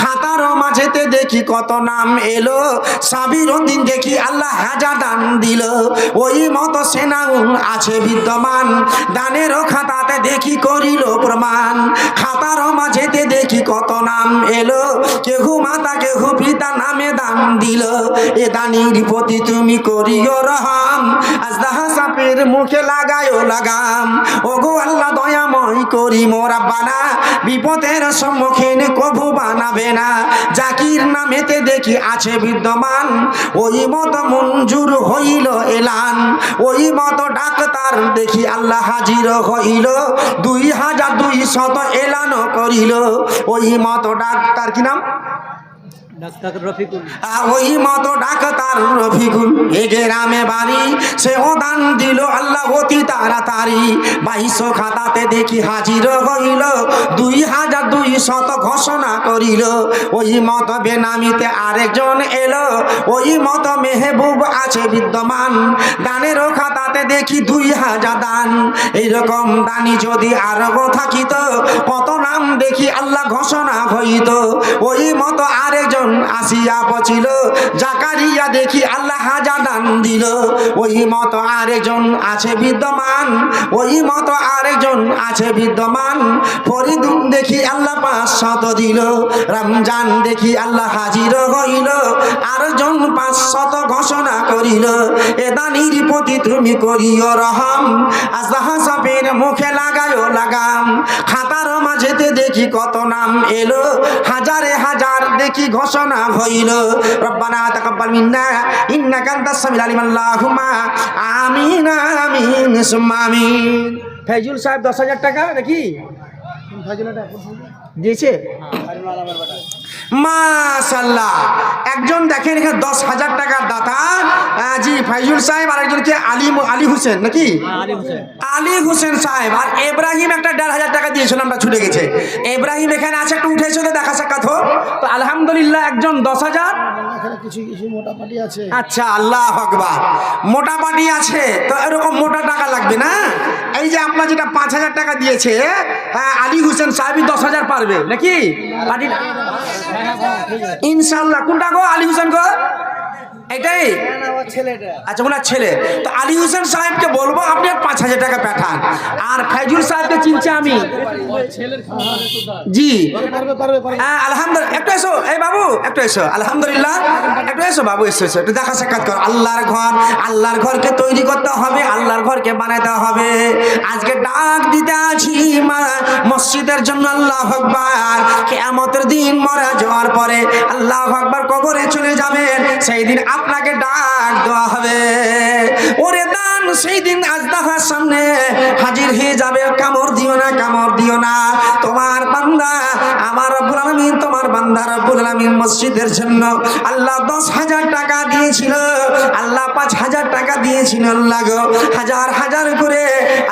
খাতার মাঝেতে দেখি কত নাম এলো। সাবির দিন দেখি আল্লাহ হাজার দান দিল। ওই মতো সেনাউন আছে বিদ্যমান। দানেরও খাতাতে দেখি করিল প্রমাণ। খাতার মাঝেতে দেখি কত নাম এলো। কেহু মাতা, কেহু পিতা নামে দান দিল। এ দানির প্রতি তুমি করিও রহাম। আজদাহা সাপের মুখে লাগায়ও লাগাম। ওগো আল্লাহ দয়াময় করি মোরা বানা বিপদের সম্মুখীন কভু বানাবে না। জাকির নামেতে দেখি আছে বিদ্যমান। ওই মত মঞ্জুর হইল এলান। ওই মত ডাক্তার দেখি আল্লাহ হাজির হইল। দুই হাজার দুই শত এলান করিল। ওই মত ডাক্তার কি নাম? ওই ডাক্তার এ বাড়ি দান আল্লাহ বাইশো খাতাতে দেখি দুই হাজার ঘোষণা করিল। ওই মতো বেনামিতে আরেকজন এলো, ওই মত মেহবুব আছে বিদ্যমান। দানেরও খাতাতে দেখি দুই হাজার দান। এইরকম দানি যদি আরও থাকিত, কত নাম দেখি আল্লাহ ঘোষণা হইত। ওই মতো আরেকজন আসিয়া বচিল জাকারিয়া দেখি আল্লাহ দান দিল। ওই মতো আরেকজন আছে বিদ্যমান, ওই মতো আরেকজন আছে বিদ্যমান। ফরিদুন দেখি আল্লাহ পাঁচ শত দিল, রমজান দেখি আল্লাহ হাজির হইল। আরেকজন পাঁচ শত ঘোষণা করিল, এ দানির প্রতি তুমি করিও রহম আজহা সাপের মুখে লাগায়ও লাগাম, খাতার মাঝেতে দেখি কত নাম এলো। হাজারে হাজার দেখি ঘোষণা হইল। রব্বানা তাকাব্বাল মিন্না ইন্নাকা আনতাস সামিউল আলিম আল্লাহুম্মা। আমিন আমিন সুম্মা আমিন। ফাইজুল সাহেব দশ হাজার টাকা নাকি? দিয়েছে? মাশাল্লাহ একজন দেখেন এখানে দশ হাজার টাকার দাতা। জি ফাইজুল সাহেব আর একজনকে আলী আলী হোসেন নাকি? আলী হোসেন। সাহেব। আর এব্রাহিম একটা দেড় হাজার টাকা দিয়েছিল আমরা ছুটে গেছে। এব্রাহিম এখানে আছে একটু উঠেছে তো দেখা সাক্ষাৎ হোক। তো আলহামদুলিল্লাহ একজন দশ হাজার। এখানে কিছু কিছু মোটাপাটি আছে। আচ্ছা আল্লাহ আকবার। মোটা পাটি আছে। তো এরকম মোটা টাকা লাগবে না? এই যে আপনার যেটা পাঁচ হাজার টাকা দিয়েছে হ্যাঁ আলী হোসেন সাহেবই দশ হাজার পারবে নাকি? পাটি ইনশাল্লাহ কোনটা গো? আলী হোসেন গো? এটাই। আচ্ছা ওনার ছেলে। তো আলী হোসেন সাহেবকে বলব, আপনি পাঁচ হাজার টাকা পাঠান। আর ফাইজুল সাহেবকে চিনছে আমি। জি। হ্যাঁ আলহামদুলিল্লাহ একটু এসো। এই বাবু, একটু এসো। আলহামদুলিল্লাহ। একটু এসো, বাবু, এসো এসো। একটু দেখা সাক্ষাৎ কর। আল্লাহর ঘর, আল্লাহর ঘরকে তৈরি করতে হবে, আল্লাহর ঘরকে বানাতে হবে। আজকে ডাক দিতে আছি মা, মসজিদের জন্য আল্লাহ আকবার। কেয়ামতের দিন মারা যাওয়ার পরে আল্লাহ আকবার কবরে চলে যাবেন। সেই দিন আপনাকে ডাক দেওয়া হবে। ওরে দান, সেই দিন আজদাহার সামনে হাজির হয়ে যাবে। কামর দিও না কামর দিও না। তোমার বান্দা, আমার রব্বুল তোমার বান্দার রব্বুল মসজিদের জন্য আল্লাহ দশ হাজার টাকা দিয়েছিল। আল্লাহ দিয়েছিল আল্লাহ গো। হাজার হাজার করে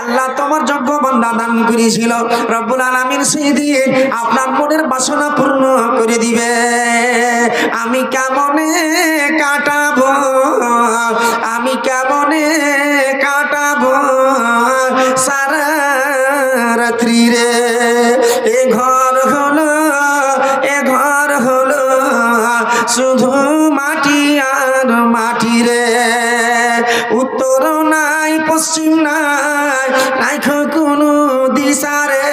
আল্লাহ তোমার যোগ্য বান্দা দান করেছিল। রব্বুল আলামিন সেই দিন আপনার মনের বাসনা পূর্ণ করে দিবে। আমি কেমনে কাটাবো? আমি কেমনে কাটাবো? সারা রাত্রি রে এ ঘর হলো, এ ঘর হলো, শুধু মাটি উত্তর নাই পশ্চিম নাই নাই কোনো দিশারে।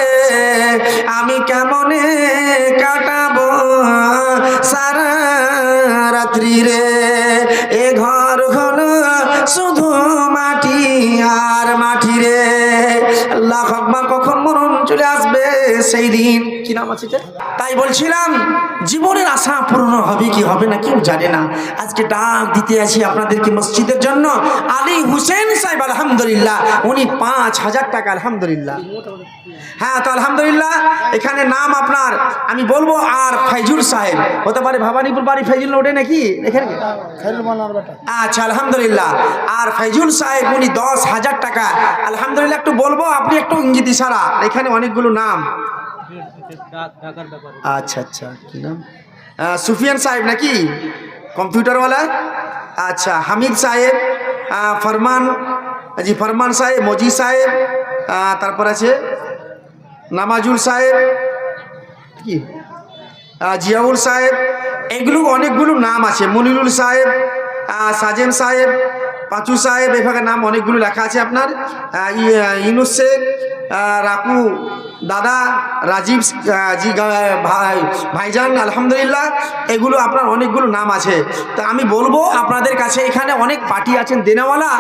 আমি কেমনে কাটাবো সারা রাত্রি রে সেই দিন। কি নাম আছে তাই বলছিলাম জীবনের আশা পূর্ণ হবে কি হবে না কেউ জানে না। আজকে ডাক দিতে আছি আপনাদেরকে মসজিদের জন্য। আলী হুসেন সাহেব আলহামদুলিল্লাহ উনি পাঁচ হাজার টাকা আলহামদুলিল্লাহ। হ্যাঁ তো আলহামদুলিল্লাহ এখানে নাম আপনার আমি বলব আর ফাইজুল সাহেব। হতে পারে ভবানীপুর বাড়ি ফাইজুল ওঠে নাকি? এখানে আচ্ছা আলহামদুলিল্লাহ। আর ফাইজুল সাহেব উনি দশ হাজার টাকা। আলহামদুলিল্লাহ একটু বলব আপনি একটু ইঙ্গিত ইশারা। এখানে অনেকগুলো নাম। আচ্ছা আচ্ছা কি নাম? সুফিয়ান সাহেব নাকি? কম্পিউটারওয়ালা? আচ্ছা হামিদ সাহেব ফরমান, জি, ফরমান সাহেব, মজি সাহেব তারপর আছে নামাজুল সাহেব, কি? জিয়াউল সাহেব, এগুলো অনেকগুলো নাম আছে, মনিরুল সাহেব সাজেম সাহেব, পাঁচু সাহেব এভাবে নাম অনেকগুলো লেখা আছে আপনার ইনুস শেখ রাকু দাদা রাজীব জি ভাই ভাইজান আলহামদুলিল্লাহ এগুলো আপনার অনেকগুলো নাম আছে। তো আমি বলব আপনাদের কাছে এখানে অনেক পার্টি আছেন দেনাওয়ালা।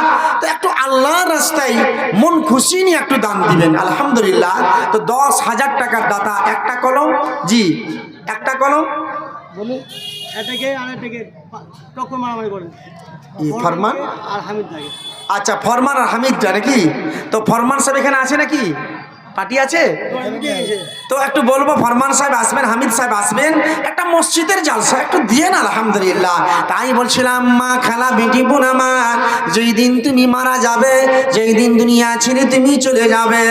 তো একটু আল্লাহর রাস্তায় মন খুশি নিয়ে একটু দান দিবেন আলহামদুলিল্লাহ। তো দশ হাজার টাকার দাতা একটা কলম জি একটা কলম। বলি এটাকে আর এটাকে টক্কর মারামারি করেন। ফরমান আর হামিদ আচ্ছা ফরমান আর হামিদটা নাকি? তো ফরমান সাহেব এখানে আছে নাকি? পার্টি আছে? তো একটু বলব ফরমান সাহেব আসবেন হামিদ সাহেব আসবেন। একটা মসজিদের জালসা একটু দিয়ে না আলহামদুলিল্লাহ। তাই বলছিলাম মা খালা বেটি বোন আমার যেই দিন তুমি মারা যাবে যেই দিন দুনিয়া ছেড়ে তুমি চলে যাবে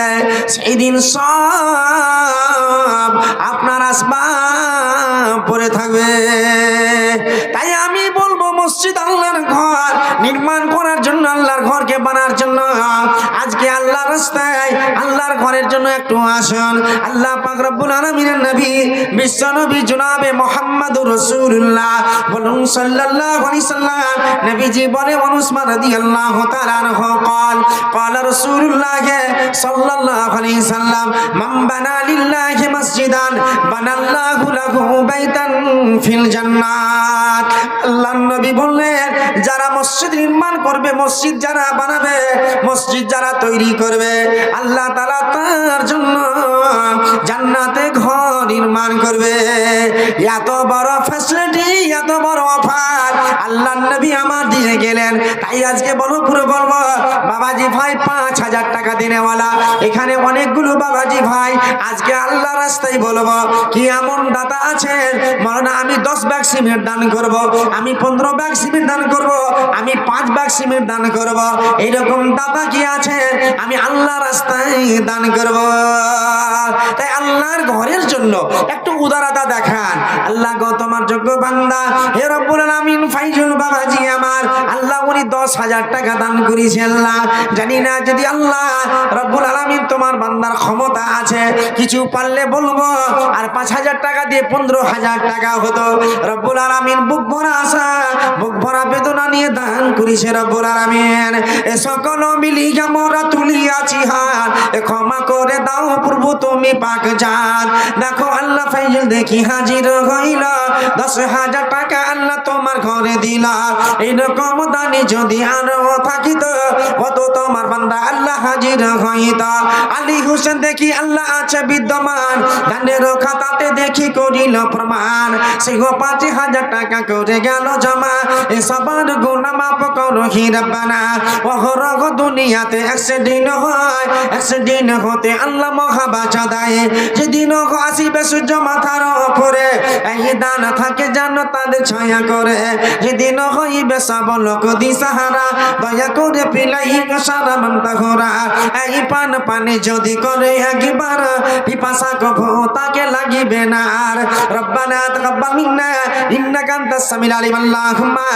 সেই দিন সব আপনার আসবাব পরে থাকবে। তাই আমি মসজিদ আল্লাহর ঘর নির্মাণ করার জন্য আল্লাহর ঘরকে বানার জন্য আজকে আল্লাহ রাস্তায় আল্লাহর ঘরের জন্য একটু আসুন আল্লাহ পাক রব্বুল আলামিনের নবী বিশ্ব নবী জনাবে মুহাম্মদুর রাসূলুল্লাহ বলুন সাল্লাল্লাহু আলাইহি সাল্লাম নবীজি বলে অনুসমান রাদিয়াল্লাহু তাআলা আনহু قال قال رسول الله صلى الله عليه وسلم من بنى لله مسجدا بنى الله له بيتا في الجنات আল্লাহ নবী বললেন, যারা মসজিদ নির্মাণ করবে, মসজিদ যারা বানাবে, মসজিদ যারা তৈরি করবে, আল্লাহ তালা তার জন্য জান্নাতে ঘর নির্মাণ করবে। এত বড় ফ্যাসিলিটি এত বড় আল্লাহ নবী আমার দিয়ে গেলেন। তাই আজকে বলো, পুরো বলব, বাবাজি ভাই পাঁচ হাজার টাকা দিনেওয়ালা। এখানে অনেকগুলো বাবাজি ভাই। আজকে আল্লাহ রাস্তায় বলব, কি এমন দাতা আছেন? মরনা, আমি দশ ব্যাগ সিমেন্ট দান করব, আমি পনেরো ব্যাগ সিমেন্ট দান করব, আমি পাঁচ ব্যাগ সিমেন্ট দান করব। এইরকম দাতা কি আছে আমি আল্লাহ রাস্তায় দান করব। তাই আল্লাহর ঘরের জন্য একটু উদারতা দেখান। আল্লাহ গো তোমার যোগ্য বান্দা। হে রব্বুল আলামিন ফাইজুল বাবাজি আমার, আল্লাহ উনি দশ হাজার টাকা দান করেছে আল্লাহ জানি না যদি আল্লাহ রব্বুল আলামিন তোমার বান্দার ক্ষমতা আছে, কিছু পারলে বলব, আর পাঁচ হাজার টাকা দিয়ে পনেরো হাজার টাকা হতো। রব্বুল আলামিন বুক ভরা আশা, বুক ভরা বেদনা নিয়ে দান করেছে রব্বুল আলামিন। এ সকল মিলিয়া মোরা তুলিয়াছি হাত, এ ক্ষমা করে দাও প্রভু তুমি পাক যান দেখো আল্লাহ ফাইজুল দেখি হাজির হইল, দশ হাজার টাকা তোমার ঘরে দিল এইরকম দানি যদি আরও থাকিত, কত তোমার বান্দা আল্লাহ হাজির হইত। আলী হোসেন দেখি আল্লাহ আছে বিদ্যমান, দানের খাতাতে দেখি করিল প্রমাণ। সিংহ পাঁচ হাজার টাকা করে গেল জমা এ সবার গুণা মাপ করো হিরবানা অহরহ দুনিয়াতে অ্যাক্সিডেন্ট হয় অ্যাক্সিডেন্ট হতে আল্লাহ মহাবাচা দেয়। যেদিন আসিবে সূর্য মাথার উপরে এই দান থাকে জানো তাদের ছায়া করে। যেদিন হইবে সব লোক দিশাহারা দয়া করে পিলাই সারা মন্তা ঘোরা। এই পান পানি যদি করে একবার পিপাসা তাকে লাগিবে না। আর রব্বানা মিন্না সামিউল আলিম আল্লাহুম্মা।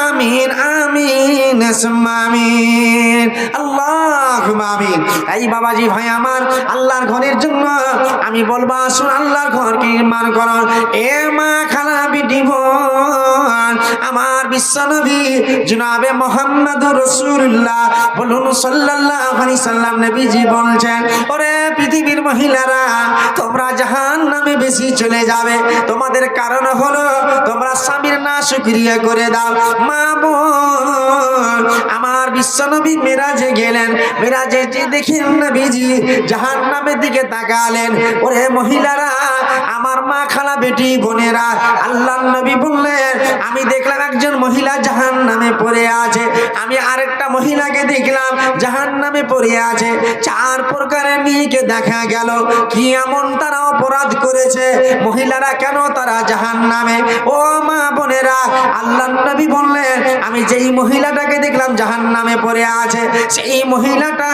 আমিন আমিন আমিন। আল্লাহুম্মা আমিন। এই বাবাজি ভাই আমার, আল্লাহর ঘরের জন্য আমি বলব, আসুন আল্লাহর ঘরকে নির্মাণ করুন এ মা খালা বিটি বোন আমার বিশ্বনবী জনাবে মোহাম্মদুর রাসূলুল্লাহ বলুন সাল্লাল্লাহু আলাইহি সাল্লাম নবীজি বলছেন, ওরে পৃথিবীর মহিলারা, তোমরা জাহান নামে বেশি চলে যাবে। তোমাদের কারণ হলো তোমরা স্বামীর না শুকরিয়া করে দাও। মা আমার বিশ্বনবী মেরাজে গেলেন। মেরাজে যে দেখেন নবীজি জাহান নামের দিকে তাকালেন। ওরে মহিলারা মা খালা বেটি বোনেরা, আল্লাহ নবী বললেন, আমি দেখলাম একজন মহিলা জাহান নামে পড়ে আছে। আমি আরেকটা মহিলাকে দেখলাম জাহান নামে পড়ে আছে। চার প্রকারের মেয়েকে দেখা গেল। কি এমন তারা অপরাধ করেছে? মহিলারা কেন তারা জাহান নামে ও মা বোনেরা, আল্লাহ নবী বললেন, আমি যেই মহিলাটাকে দেখলাম জাহান নামে পড়ে আছে, সেই মহিলাটা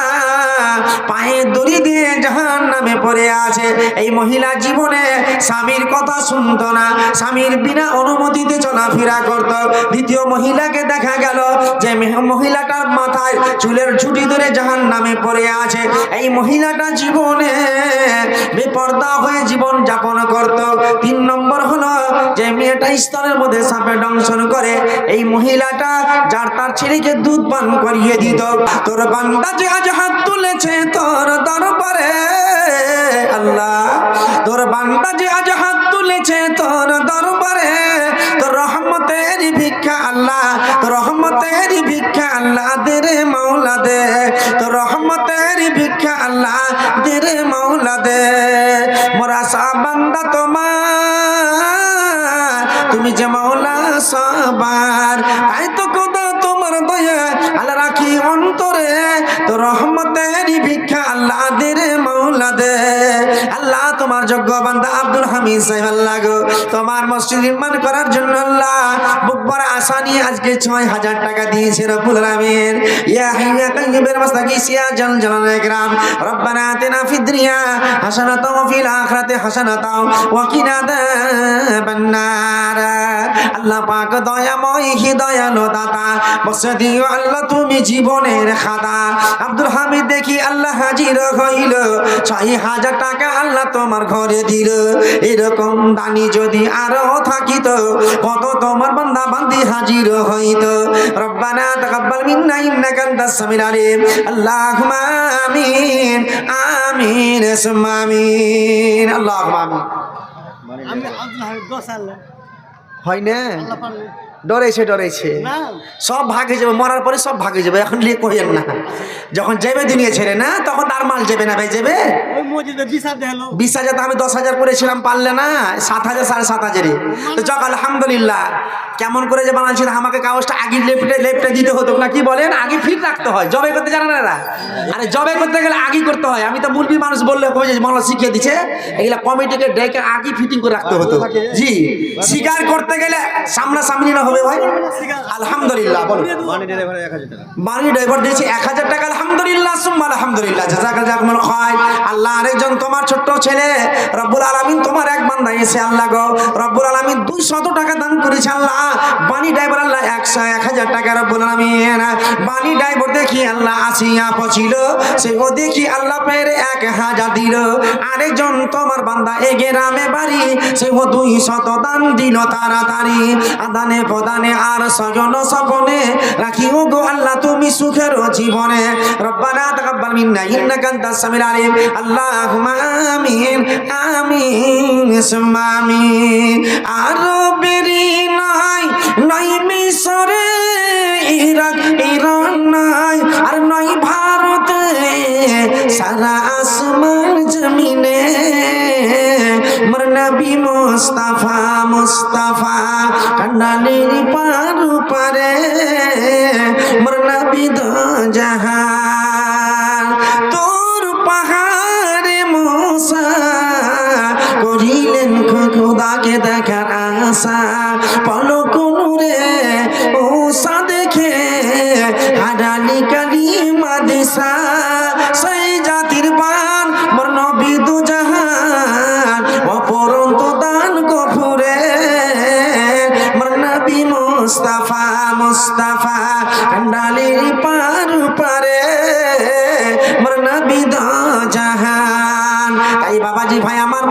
পায়ে দড়ি দিয়ে জাহান নামে পড়ে আছে। এই মহিলা জীবনে স্বামীর কথা শুনতো না। স্বামীর বিনা অনুমতিতে চলাফেরা করত। দ্বিতীয় মহিলাকে দেখা গেল যে মেহ- মহিলাটার মাথায় চুলের ছুটি ধরে জাহান নামে পড়ে আছে। এই মহিলাটা জীবনে বেপর্দা হয়ে জীবন যাপন করত। তিন নম্বর হলো মেয়েটা স্তনের মধ্যে সাপে দংশন করে। এই মহিলাটা যার তার ছেলেকে দুধ পান করিয়ে দিত। তোর বান্দা যে আজ হাত তুলেছে তোর দরবারে, আল্লাহ। তোর বান্দা যে আজ হাত তুলেছে তোর দরবারে, তোর রহমতের ভিক্ষা আল্লাহ, তোর রহমতের ভিক্ষা আল্লাহ দে রে মাওলা দে। তোর রহমতের ভিক্ষা আল্লাহ দে রে মাওলা দে। মোরা সা বান্দা তোমার তুমি যে মাওলা সবার, তাই তো কোদা তোমার দয়া, আল্লাহ রাখি অন্তরে, তো রহমতের ভিক্ষা আল্লাহ দে রে মাওলা দে আল্লাহ তোমার যোগ্য বান্দা আব্দুল হামিদ সাহেব, আল্লাহ গো। তোমার মসজিদ নির্মাণ করার জন্য আল্লাহ বুক আশা নিয়ে আজকে ছয় হাজার টাকা দিয়েছে রব্বুল আলামিন। ইয়া হাইয়া কাইয়ুবের মাস্তাকিস ইয়া জাল রব্বানা আতিনা ফিদ দুনিয়া হাসানাতাও ফিল হাসানাতাও ওয়া কিনা নার। আল্লাহ পাক দয়াময় বসে দিও আল্লাহ তুমি জীবনের খাতা। আব্দুল হামিদ দেখি আল্লাহ হাজির হইল। ছয় হাজার টাকা আল্লাহ তোমার ঘরে দিল। এরকম দানি যদি আরও থাকিত কত তোমার বান্দা বান্দি হাজির হইত। রব্বানা তাকাব্বাল মিন্না ইন্নাকা আনতাস সামিউল আলিম। আল্লাহুম্মা আমিন আমিন সুম্মা আমিন আল্লাহুম্মা আমিন। আমি আব্দুল হামিদ দশ সাল হয় না? আল্লাহ পারবে ডরেছে ডরেছে। সব ভাগে যাবে মরার পরে সব ভাগে যাবে এখন লিয়ে কইেন না। যখন যাবে দুনিয়া ছেড়ে না তখন তার মাল যাবে না ভাই যাবে বিশ হাজার তো আমি দশ হাজার করেছিলাম পারলে না সাত হাজার সাড়ে সাত হাজারে তো যাক আলহামদুলিল্লাহ কেমন করে যে বানাচ্ছিল আমাকে কাগজটা আগে লেফটে লেফটে দিতে হতো। না কি বলেন? আগে ফিট রাখতে হয় জবে করতে জানা না এরা? আরে জবে করতে গেলে আগে করতে হয়। আমি তো মুরবি মানুষ বললে কবে যে মামলা শিখিয়ে দিচ্ছে এগুলা কমিটিকে ডেকে আগে ফিটিং করে রাখতে হতো। জি শিকার করতে গেলে সামনাসামনি না হবে ভাই? খায় আল্লাহ আরেকজন তোমার বান্দা এসে আল্লাহ গো। সে ও দেখি আল্লাহ পেরে দিল। আরেকজন তোমার বাড়ি, সে ও দুই শত দান দিল আদানে প্রদানে আর সজন সপনে রাখি ও গো আল্লাহ তুমি সুখের জীবনে। রব্বানা তাকাব্বাল মিন্না, ইন্নাকা আনতাস সামিউল আলিম। আল্লাহুম্মা আমিন আমিন সুম্মা আমিন। নাই কান্নালির পারু পারে মোর নবী জাহান। তোর পাহাড়ে মশা করিলেন খোদাকে দেখার আশা।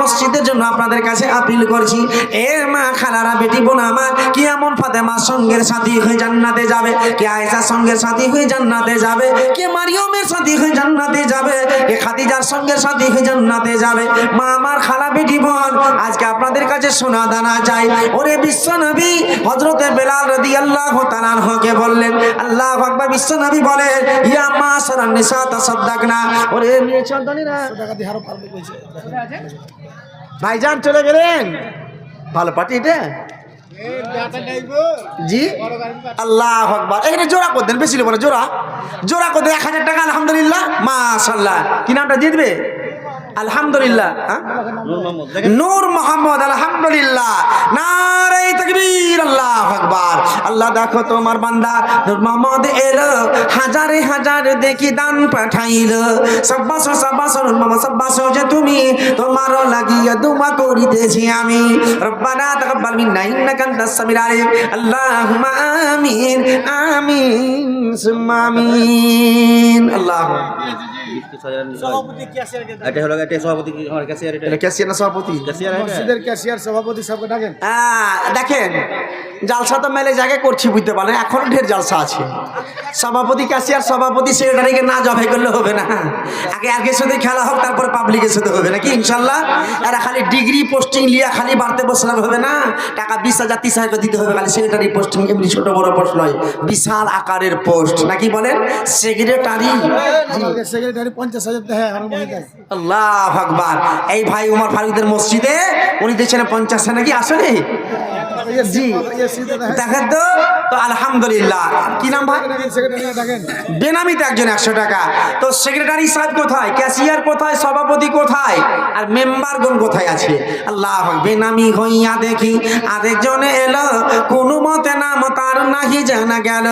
মসজিদের জন্য আপনাদের কাছে আপিল করছি। এ মা খালারা বেটি বোন আমার কি এমন ফাতেমা সঙ্গের সাথী হয়ে জান্নাতে যাবে কে আয়েশার সঙ্গের সাথী হয়ে জান্নাতে যাবে কে মারিয়মের সাথী হয়ে জান্নাতে যাবে। কে খাদিজার সঙ্গের সাথী হয়ে জান্নাতে যাবে। মা আমার খালা বেটি বোন আজকে আপনাদের কাছে সোনা দানা চাই। ওরে বিশ্ব নবী হজরতে বেলাল রদি আল্লাহ তালানহকে বললেন আল্লাহ আকবার বিশ্ব নবী বলেন ইয়া মা সারান নিসা তাসাদ্দাক না ওরে মেয়ে ভাইজান চলে গেলেন। ভালো পার্টি এটা? জি? আল্লাহ আকবর। এখানে জোড়া করতেন বেশি নেব না, জোড়া। জোড়া করতেন এক হাজার টাকা, আলহামদুলিল্লাহ মাশাল্লাহ কি নামটা জিতবে আলহামদুলিল্লাহ? নূর মোহাম্মদ, আলহামদুলিল্লাহ। নারে তকবীর, আল্লাহ আকবার। আল্লাহ দেখো তোমার বান্দা, নূর মোহাম্মদ এলো, হাজারে হাজার দেখি দান পাঠাইল। সব্বাসো সব্বাসো, নূর মোহাম্মদ, সব্বাসো যে তুমি তোমারও লাগিয়া দুমা করিতেছি আমি। রব্বানা তাকাব্বাল মিন্না, ইন্নাকা আনতাস সামিউল আলিম। আল্লাহুম্মা আমিন আমিন, সুম্মা আমিন। আল্লাহ সভাপতি ক্যাশিয়ার এটা হলো এটা সভাপতি কি আমার কাছে এটা। এটা ক্যাশিয়ার না সভাপতি? ক্যাশিয়ার এটা। মসজিদের ক্যাশিয়ার সভাপতি সবকে ডাকেন। দেখেন জালসা তো মেলে জায়গায় করছি বুঝতে পারেন এখনও ঢের জালসা আছে। সভাপতি ক্যাশিয়ার সভাপতি সেক্রেটারিকে না জবাই করলে হবে না। আগে আগে সাথে খেলা হোক তারপরে পাবলিকের সাথে হবে নাকি ইনশাল্লাহ? এরা খালি ডিগ্রি পোস্টিং লিয়া খালি বাড়তে বসলাম হবে না। টাকা বিশ হাজার তিরিশ হাজার দিতে হবে খালি সেক্রেটারি পোস্টিং এমনি ছোট বড় পোস্ট নয় বিশাল আকারের পোস্ট নাকি বলেন? সেক্রেটারি পঞ্চাশ হাজার হ্যাঁ আল্লাহ আকবার। এই ভাই উমর ফারুকদের মসজিদে উনি দিচ্ছেন পঞ্চাশ নাকি আসলে জি। দেখেন তো? তো আলহামদুলিল্লাহ। কি নাম ভাই? বেনামিতে একজন একশো টাকা। তো সেক্রেটারি সাহেব কোথায়? ক্যাশিয়ার কোথায়? সভাপতি কোথায়? আর মেম্বারগণ কোথায় আছে? আল্লাহ বেনামি হইয়া দেখি। আরেকজনে এলো কোনো মতে নাম তার নাহি জানা গেল।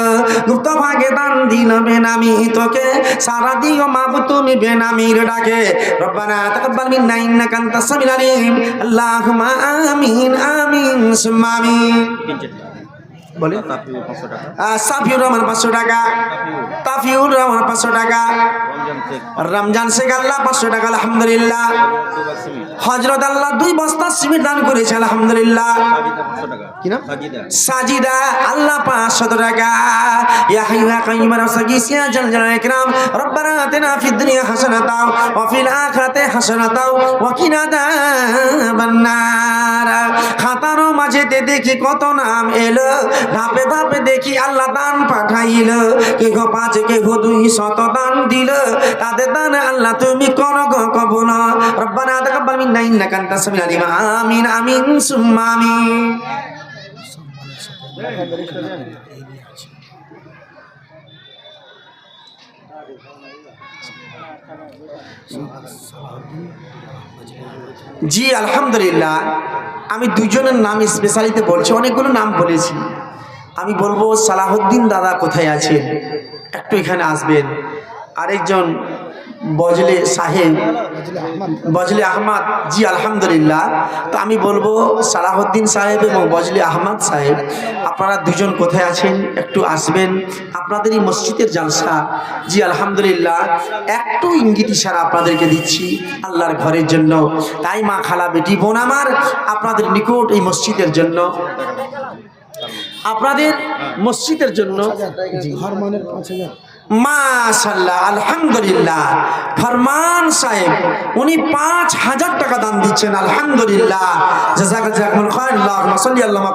গুপ্ত ভাগে দান দিল বেনামি তোকে। সারা দিও মাবু তুমি বেনামির ডাকে। রব্বানা তাকাব্বাল মিন্না ইন্নাকা আনতাস সামিউল আলিম। আল্লাহুম্মা আমিন আমিন। সুম্মা আমিন বলে তাপিউ পাঁচশো টাকা। আহ, সাফিউর রহমান পাঁচশো টাকা। তাফিউর রহমান পাঁচশো টাকা। রমজান শেখ আল্লাহ পাঁচশো টাকা আলহামদুলিল্লাহ। হজরত আল্লাহ দুই বস্তা সিমেন্ট দান করেছে আলহামদুলিল্লাহ। সাজিদা পাঁচশো টাকা কি নাম? সাজিদা। সাজিদা আল্লাহ পাঁচশত টাকা। হাইয়ু কাইয়ুম রাসাকিস জাল জালাল ইকরাম। রব্বানা আতিনা ফিদ দুনিয়া হাসানাতাও ওয়া ফিল আখিরাতি হাসানাতাও ওয়া কিনা আযাবান নার। খাতার মাঝেতে দেখি কত নাম এলো। ধাপে ধাপে দেখি আল্লাহ দান পাঠাইল। কে গো পাঁচ কে গো দুই শত দান দিল। তাদের দান আল্লাহ তুমি করো গো কবুল। রব্বানা তাকাব্বাল মিন্না ইন্নাকা আনতাস সামিউল আলিম। আমিন আমিন, সুম্মা আমিন। জি, আলহামদুলিল্লাহ। আমি দুজনের নাম স্পেশালিতে বলছি, অনেকগুলো নাম বলেছি। আমি বলব সালাহুদ্দিন দাদা কোথায় আছেন? একটু এখানে আসবেন। আরেকজন বজলে সাহেব বজলে আহমদ। জি আলহামদুলিল্লাহ। তো আমি বলব সালাহুদ্দিন সাহেব এবং বজলে আহমদ সাহেব আপনারা দুজন কোথায় আছেন? একটু আসবেন। আপনাদের এই মসজিদের জালসা। জি আলহামদুলিল্লাহ। একটু ইঙ্গিত ইশারা আপনাদেরকে দিচ্ছি আল্লাহর ঘরের জন্য। তাই মা খালা বেটি বোন আমার আপনাদের নিকট এই মসজিদের জন্য। আপনাদের মসজিদের জন্য হরমোনের পাঁচ হাজার। মাশাল্লাহ আলহামদুলিল্লাহ। ফরমান সাহেব উনি পাঁচ হাজার টাকা দান দিচ্ছেন আলহামদুলিল্লাহ। আল্লাহ